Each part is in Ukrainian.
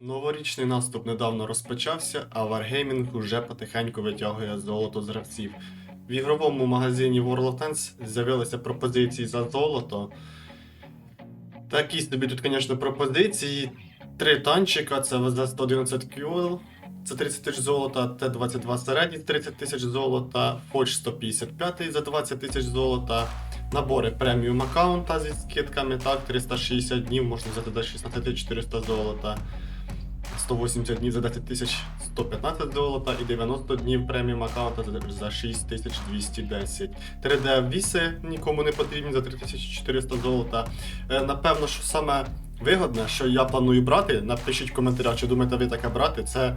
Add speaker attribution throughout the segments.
Speaker 1: Новорічний наступ недавно розпочався, а Wargaming уже потихеньку витягує золото з гравців. В ігровому магазині World of Tanks з'явилися пропозиції за золото. Такі собі тут, звісно, пропозиції. Три танчика, це ВЗ-111 QL, це 30 тисяч золота, Т-22 середній 30 тисяч золота, Фоч 155 за 20 тисяч золота, набори преміум аккаунта зі скидками, так, 360 днів, можна взяти до 16 400 золота. 180 днів за 10 тисяч 115 золота і 90 днів преміум аккаунта за- за 6210. 3D віси нікому не потрібні за 3400 золота. Е, Напевно, що саме вигодне, що я планую брати, напишіть в коментарях, чи думаєте ви таке брати, це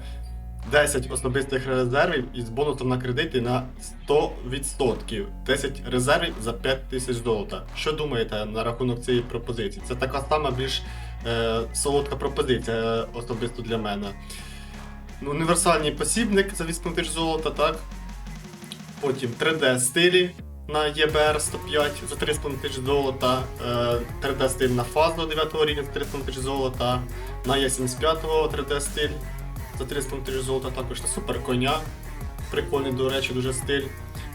Speaker 1: 10 особистих резервів із бонусом на кредити на 100%. 10 резервів за 5 тисяч золота. Що думаєте на рахунок цієї пропозиції? Це така сама більш е, солодка пропозиція е, особисто для мене. Ну, універсальний посібник за 8 тисяч золота, так. Потім 3D стилі на EBR 105 за 3,5 тисяч золота, е, 3D стиль на фаз до 9 рівня за 3,5 тисяч золота, на Е75 3D стиль за 300 тисяч золота також на супер коня. Прикольний, до речі, дуже стиль.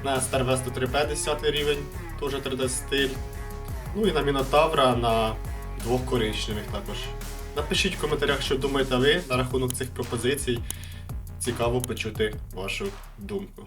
Speaker 1: На Старвесту 3P 10 рівень, теж 3D стиль. Ну і на Мінотавра на двох коричневих також. Напишіть в коментарях, що думаєте ви на рахунок цих пропозицій. Цікаво почути вашу думку.